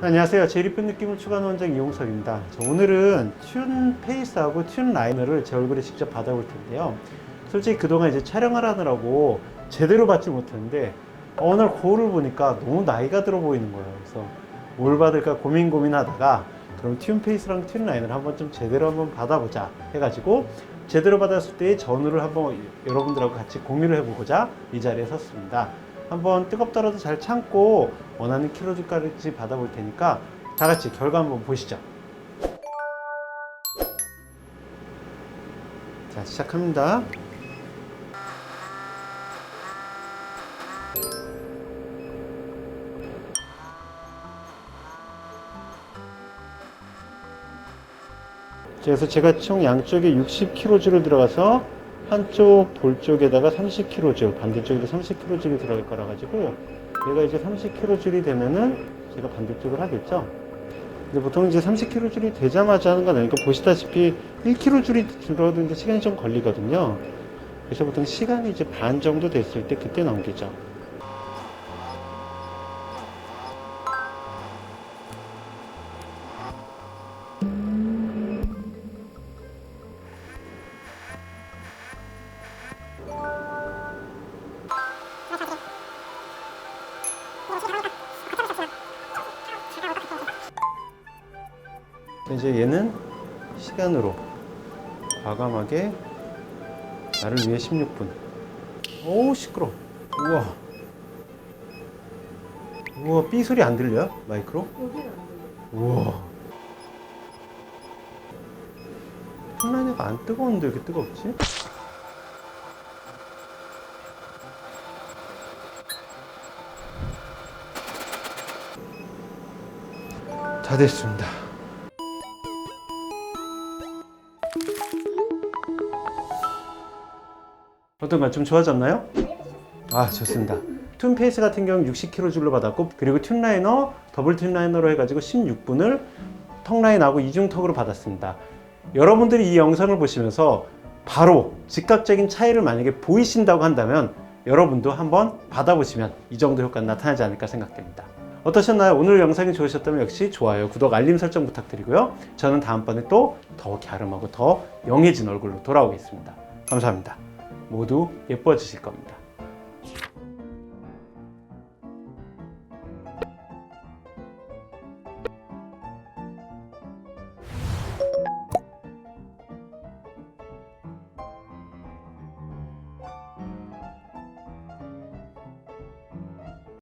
안녕하세요. 이쁜 느낌을 추구하는 원장 이용석입니다. 자, 오늘은 튠 페이스하고 튠 라이너를 제 얼굴에 직접 받아볼 텐데요. 솔직히 그동안 이제 촬영을 하느라고 제대로 받지 못했는데 오늘 거울을 보니까 너무 나이가 들어 보이는 거예요. 그래서 뭘 받을까 고민 고민하다가 그럼 튠 페이스랑 튠 라이너를 한번 좀 제대로 한번 받아보자 해가지고 제대로 받았을 때의 전후를 한번 여러분들하고 같이 공유를 해보고자 이 자리에 섰습니다. 한번 뜨겁더라도 잘 참고 원하는 킬로주까지 받아볼 테니까 다 같이 결과 한번 보시죠. 자, 시작합니다. 자, 그래서 제가 총 양쪽에 60kg를 들어가서 한쪽 볼 쪽에다가 30kg, 반대쪽에도 30kg이 들어갈 거라 가지고 얘가 이제 30kg이 되면은 제가 반대쪽을 하겠죠. 근데 보통 이제 30kg이 되자마자 하는 건 아니고 보시다시피 1kg이 들어도 이제 시간이 좀 걸리거든요. 그래서 보통 시간이 이제 반 정도 됐을 때 그때 넘기죠. 이제 얘는 시간으로 과감하게 나를 위해 16분. 오 시끄러. 우와. 우와 삐 소리 안 들려요? 마이크로? 우와. 홈라인가 안 뜨거운데 왜 이렇게 뜨겁지? 다 됐습니다. 어떤가요? 좀 좋아졌나요? 아 좋습니다. 튠페이스 같은 경우는 60kg 줄로 받았고 그리고 튠라이너 더블 튠라이너로 해가지고 16분을 턱라인하고 이중턱으로 받았습니다. 여러분들이 이 영상을 보시면서 바로 즉각적인 차이를 만약에 보이신다고 한다면 여러분도 한번 받아보시면 이 정도 효과는 나타나지 않을까 생각됩니다. 어떠셨나요? 오늘 영상이 좋으셨다면 역시 좋아요, 구독, 알림 설정 부탁드리고요. 저는 다음번에 또 더 갸름하고 더 영해진 얼굴로 돌아오겠습니다. 감사합니다. 모두 예뻐지실 겁니다.